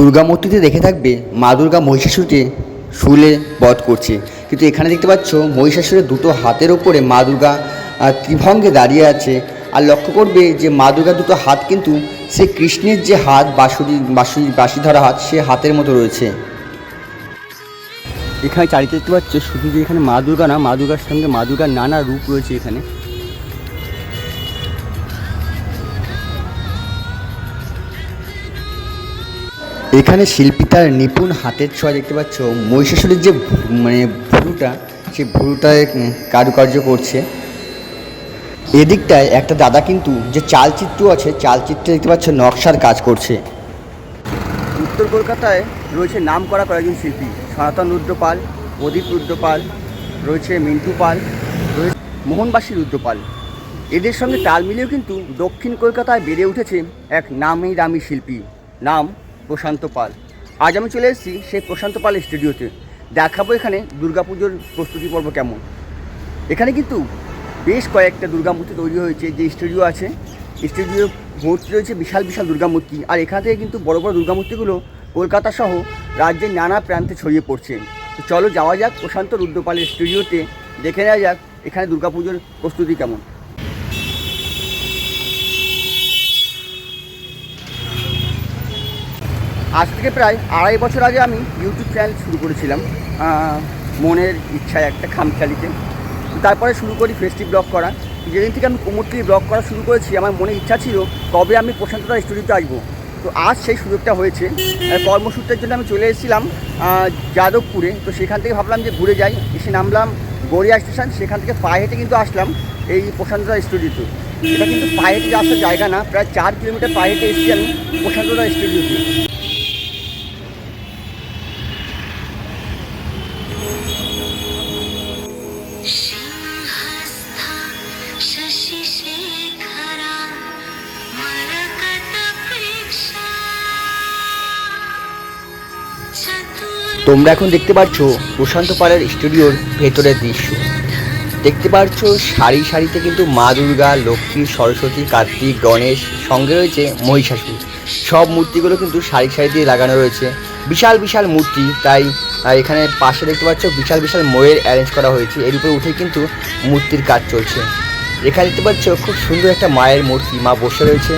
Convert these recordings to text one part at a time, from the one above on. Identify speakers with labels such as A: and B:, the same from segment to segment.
A: দুর্গা মূর্তিতে দেখে থাকবে মা দুর্গা মহিষাসুরকে শুলে বধ করছে। কিন্তু এখানে দেখতে পাচ্ছ মহিষাসুরের দুটো হাতের ওপরে মা দুর্গা ত্রিভঙ্গে দাঁড়িয়ে আছে। আর লক্ষ্য করবে যে মা দুর্গার দুটো হাত কিন্তু সে কৃষ্ণের যে হাত, বাঁশুরি বাঁশুরি বাঁশি ধরা হাত, সে হাতের মতো রয়েছে। এখানে চারিতে দেখতে পাচ্ছ শুধু যে এখানে মা দুর্গা না, মা দুর্গার সঙ্গে মা দুর্গার নানা রূপ রয়েছে এখানে। এখানে শিল্পী তার নিপুণ হাতের ছোঁয়া দেখতে পাচ্ছ। মহিষাসুরের যে মানে ভুরুটা, সেই ভুরুটায় কারুকার্য করছে। এদিকটায় একটা দাদা কিন্তু যে চালচিত্র আছে, চালচিত্রে দেখতে পাচ্ছ নকশার কাজ করছে। উত্তর কলকাতায় রয়েছে নাম করা কয়েকজন শিল্পী, সনাতন রুদ্রপাল প্রদীপ রুদ্রপাল রয়েছে মিন্টু পাল, রয়েছে মোহনবাসী রুদ্রপাল এদের সঙ্গে তাল মিলিয়েও কিন্তু দক্ষিণ কলকাতায় বেড়ে উঠেছে এক নামি দামি শিল্পী। নাম প্রশান্ত পাল। আজ আমি চলে এসেছি সেই প্রশান্ত পাল স্টুডিওতে। দেখাবো এখানে দুর্গাপুজোর প্রস্তুতি পর্ব কেমন। এখানে কিন্তু বেশ কয়েকটা দুর্গা মূর্তি তৈরি হয়েছে, যে স্টুডিও আছে। স্টুডিও ভর্তি রয়েছে, বিশাল বিশাল দুর্গা মূর্তি আর এখান থেকে কিন্তু বড় বড় দুর্গা মূর্তিগুলো কলকাতা সহ রাজ্যের নানা প্রান্তে ছড়িয়ে পড়ছে। তো চলো যাওয়া যাক প্রশান্ত রুদ্রপালের স্টুডিওতে, দেখে নেওয়া যাক এখানে দুর্গাপুজোর প্রস্তুতি কেমন। আজ থেকে প্রায় আড়াই বছর আগে আমি ইউটিউব চ্যানেল শুরু করেছিলাম মনের ইচ্ছায় একটা খামখেয়ালিতে। তো তারপরে শুরু করি ফেস্টিভ ব্লগ করা। যেদিন থেকে আমি কুমোরটুলি ব্লগ করা শুরু করেছি, আমার মনে ইচ্ছা ছিল কবে আমি প্রশান্ততা স্টুডিওতে আসব। তো আজ সেই সুযোগটা হয়েছে। কর্মসূত্রের জন্য আমি চলে এসেছিলাম যাদবপুরে। তো সেখান থেকে ভাবলাম যে ঘুরে যাই। এসে নামলাম গড়িয়া স্টেশন সেখান থেকে পায়ে হেঁটে কিন্তু আসলাম এই প্রশান্ততা স্টুডিওতে এটা কিন্তু পায়ে হেঁটে আসার জায়গা না, প্রায় চার কিলোমিটার পায়ে হেঁটে এসেছি আমি প্রশান্ততা স্টুডিওতে তোমরা এখন দেখতে পাচ্ছ প্রশান্ত পালের স্টুডিওর ভেতরের দৃশ্য। দেখতে পাচ্ছ সারি সারিতে কিন্তু মা দুর্গা, লক্ষ্মী, সরস্বতী, কার্তিক, গণেশ সঙ্গে রয়েছে মহিষাসুর। সব মূর্তিগুলো কিন্তু সারি সারি দিয়ে লাগানো রয়েছে। বিশাল বিশাল মূর্তি, তাই এখানে পাশে দেখতে পাচ্ছ বিশাল বিশাল ময়ের অ্যারেঞ্জ করা হয়েছে। এর উপরে উঠে কিন্তু মূর্তির কাজ চলছে। এখানে দেখতে পাচ্ছ খুব সুন্দর একটা মায়ের মূর্তি, মা বসে রয়েছে।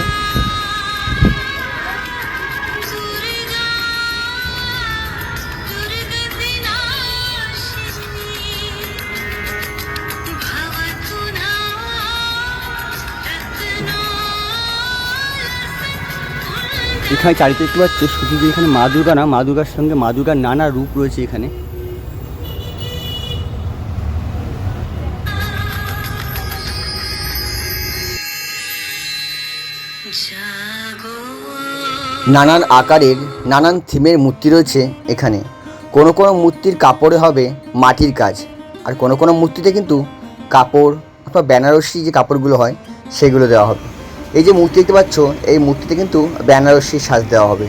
A: এখানে চারিতে দেখতে পাচ্ছ, শুধু যে এখানে মা দুর্গা না, মা দুর্গার সঙ্গে মা দুর্গার নানা রূপ রয়েছে এখানে। নানান আকারের, নানান থিমের মূর্তি রয়েছে এখানে। কোনো কোনো মূর্তির কাপড়ে হবে মাটির কাজ, আর কোনো কোনো মূর্তিতে কিন্তু কাপড় অথবা বেনারসি যে কাপড়গুলো হয়, সেগুলো দেওয়া হবে। এই যে মূর্তি দেখতে পাচ্ছ এই মূর্তিতে কিন্তু বেনারসির সাজ দেওয়া হবে।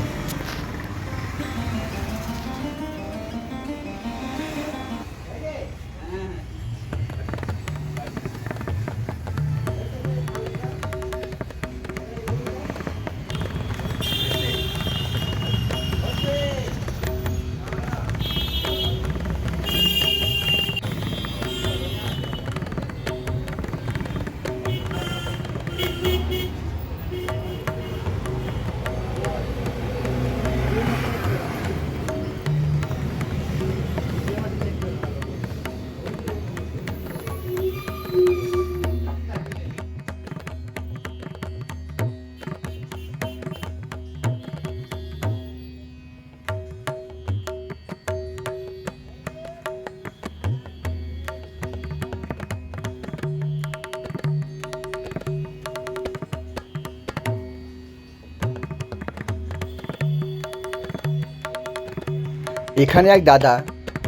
A: এখানে এক দাদা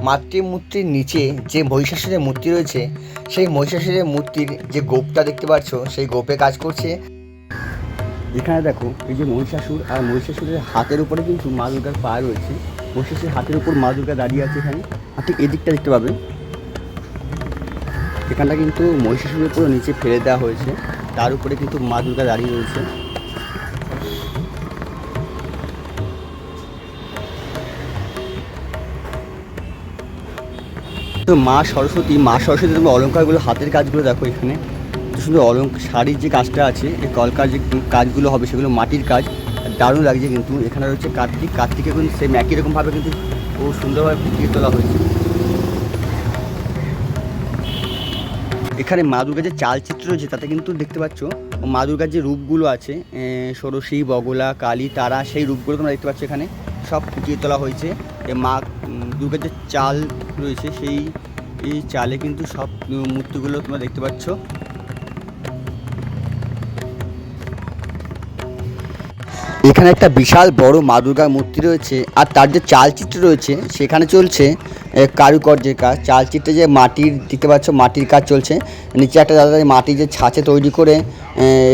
A: মাতৃমূর্তির নিচে যে মহিষাসুরের মূর্তি রয়েছে, সেই মহিষাসুরের মূর্তির যে গোপটা দেখতে পাচ্ছ, সেই গোপে কাজ করছে। এখানে দেখো, এই যে মহিষাসুর আর মহিষাসুরের হাতের উপরে কিন্তু মা দুর্গার পা রয়েছে। মহিষাসুরের হাতের উপর মা দুর্গা দাঁড়িয়ে আছে এখানে। আর ঠিক এদিকটা দেখতে পাবে এখানটা কিন্তু মহিষাসুরের পুরো নিচে ফেলে দেওয়া হয়েছে। তার উপরে কিন্তু মা দুর্গা দাঁড়িয়ে রয়েছে। তো মা সরস্বতী মা সরস্বতী তুমি অলঙ্কারগুলো, হাতের কাজগুলো দেখো এখানে। তো সুন্দর অলঙ্ক শাড়ির যে কাজটা আছে, এই কলকার যে কাজগুলো হবে সেগুলো মাটির কাজ, দারুণ লাগছে কিন্তু। এখানে রয়েছে কার্তিক। কার্তিকে কিন্তু সেম একই রকমভাবে কিন্তু ও সুন্দরভাবে ফুটিয়ে তোলা হয়েছে। এখানে মা দুর্গার যে চালচিত্র রয়েছে, তাতে কিন্তু দেখতে পাচ্ছ, মা দুর্গার যে রূপগুলো আছে ষোড়শী, বগলা, কালী, তারা, সেই রূপগুলো তোমরা দেখতে পাচ্ছ এখানে। সব ফুটিয়ে তোলা হয়েছে। মা দুর্গার যে চাল রয়েছে, সেই, এই চালে কিন্তু সব মূর্তিগুলো তোমরা দেখতে পাচ্ছ। এখানে একটা বিশাল বড় মা দুর্গার মূর্তি রয়েছে, আর তার যে চালচিত্র রয়েছে, সেখানে চলছে কারুকার্যের কাজ। চালচিত্রে যে মাটির, দেখতে পাচ্ছ মাটির কাজ চলছে। নিচে একটা দাদা মাটির যে ছাঁচে তৈরি করে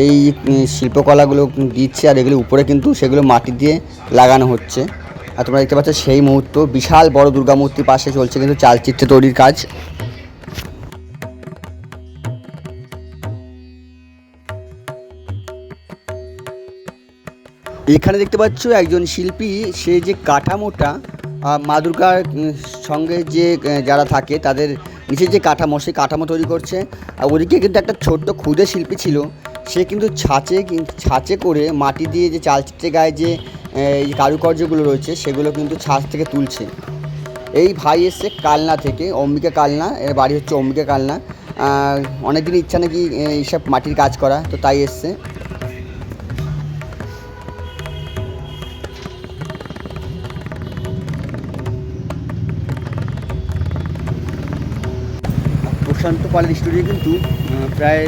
A: এই শিল্পকলাগুলো দিচ্ছে, আর এগুলো উপরে কিন্তু সেগুলো মাটি দিয়ে লাগানো হচ্ছে। আর তোমরা দেখতে পাচ্ছ সেই মুহূর্ত, বিশাল বড় দুর্গা মূর্তির পাশে চলছে কিন্তু চালচিত্রে তৈরির কাজ। এখানে দেখতে পাচ্ছ একজন শিল্পী, সে যে কাঠামোটা মা দুর্গার সঙ্গে যে যারা থাকে, তাদের নিচে যে কাঠামো, সেই কাঠামো তৈরি করছে। আর ওদিকে কিন্তু একটা ছোট্ট ক্ষুদে শিল্পী ছিল সে কিন্তু ছাঁচে ছাঁচে করে মাটি দিয়ে যে চালচিত্রে গায়ে যে এই কারুকার্যগুলো রয়েছে, সেগুলো কিন্তু ছাঁচ থেকে তুলছে। এই ভাই এসছে কালনা থেকে, অম্বিকা কালনা, এর বাড়ি হচ্ছে অম্বিকা কালনা। অনেক দিন ইচ্ছা নাকি এইসব মাটির কাজ করা, তো তাই এসছে। প্রশান্ত পালের স্টুডিও কিন্তু প্রায়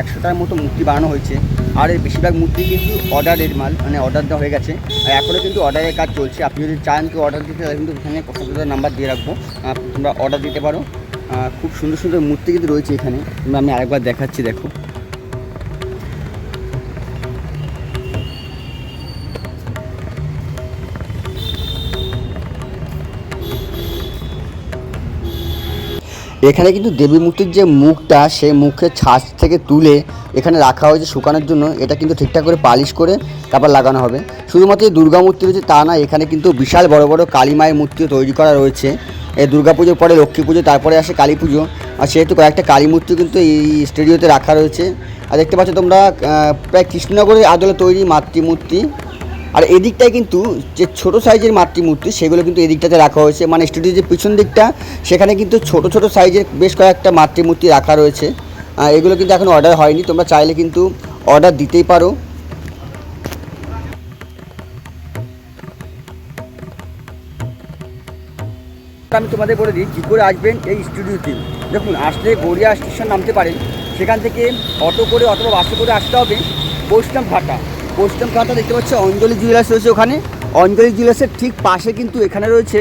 A: একশোটার মতো মূর্তি বানানো হয়েছে। আর এর বেশিরভাগ মূর্তি কিন্তু অর্ডারের মাল মানে অর্ডার দেওয়া হয়ে গেছে। আর এখনও কিন্তু অর্ডারের কাজ চলছে। আপনি যদি চান কেউ অর্ডার দিতে, তাহলে কিন্তু এখানে প্রশান্তদার নাম্বার দিয়ে রাখব। তোমরা অর্ডার দিতে পারো। খুব সুন্দর সুন্দর মূর্তি কিন্তু রয়েছে এখানে। আমি আরেকবার দেখাচ্ছি, দেখো। এখানে কিন্তু দেবী মূর্তির যে মুখটা, সেই মুখের ছাঁচ থেকে তুলে এখানে রাখা হয়েছে শুকানোর জন্য। এটা কিন্তু ঠিকঠাক করে পালিশ করে তারপর লাগানো হবে। শুধুমাত্র দুর্গা মূর্তি রয়েছে তা না এখানে কিন্তু বিশাল বড় বড় কালী মায়ের মূর্তিও তৈরি করা রয়েছে। এই দুর্গা পুজোর পরে লক্ষ্মী পুজো, তারপরে আসে কালী পুজো। আর সেহেতু কয়েকটা কালী মূর্তি কিন্তু এই স্টুডিওতে রাখা রয়েছে। আর দেখতে পাচ্ছ তোমরা প্রায় কৃষ্ণনগরের আদলে তৈরি মাতৃমূর্তি। আর এদিকটায় কিন্তু যে ছোট সাইজের মাতৃমূর্তি, সেগুলো কিন্তু এদিকটাতে রাখা হয়েছে। মানে স্টুডিওর যে পিছন দিকটা, সেখানে কিন্তু ছোট ছোট সাইজের বেশ কয়েকটা মাতৃমূর্তি রাখা রয়েছে। এগুলো কিন্তু এখন অর্ডার হয়নি। তোমরা চাইলে কিন্তু অর্ডার দিতেই পারো। আমি তোমাদের বলে দিই, কী করে আসবেন এই স্টুডিওতে? দেখুন, আসলে গড়িয়া স্টেশন নামতে পারেন। সেখান থেকে অটো করে অথবা বাসে করে আসতে হবে বৈষ্ণব ঘাটা বৈষ্ণব ঘাটা দেখতে পাচ্ছ, অঞ্জলি জুয়েলার্স রয়েছে ওখানে। অঞ্জলি জুয়েলার্সের ঠিক পাশে কিন্তু এখানে রয়েছে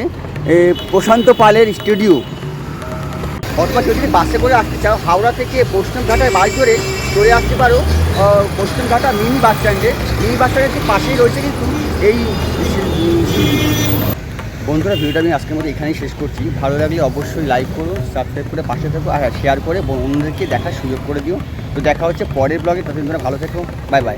A: প্রশান্ত পালের স্টুডিও অথবা যদি বাসে করে আসতে চাও, হাওড়া থেকে বৈষ্ণব ঘাটায় বাস করে চলে আসতে পারো। বৈষ্ণব ঘাটা মিনি বাস স্ট্যান্ডে মিনি বাস স্ট্যান্ডের ঠিক পাশেই রয়েছে কিন্তু এই বন্ধুরা, ভিডিওটা আমি আজকের মতো এখানেই শেষ করছি। ভালো লাগলে অবশ্যই লাইক করো সাবস্ক্রাইব করে পাশে থাকো আর শেয়ার করে অন্যদেরকে দেখার সুযোগ করে দিও। তো দেখা হচ্ছে পরের ব্লগে ততদিন ভালো থেকো। Bye bye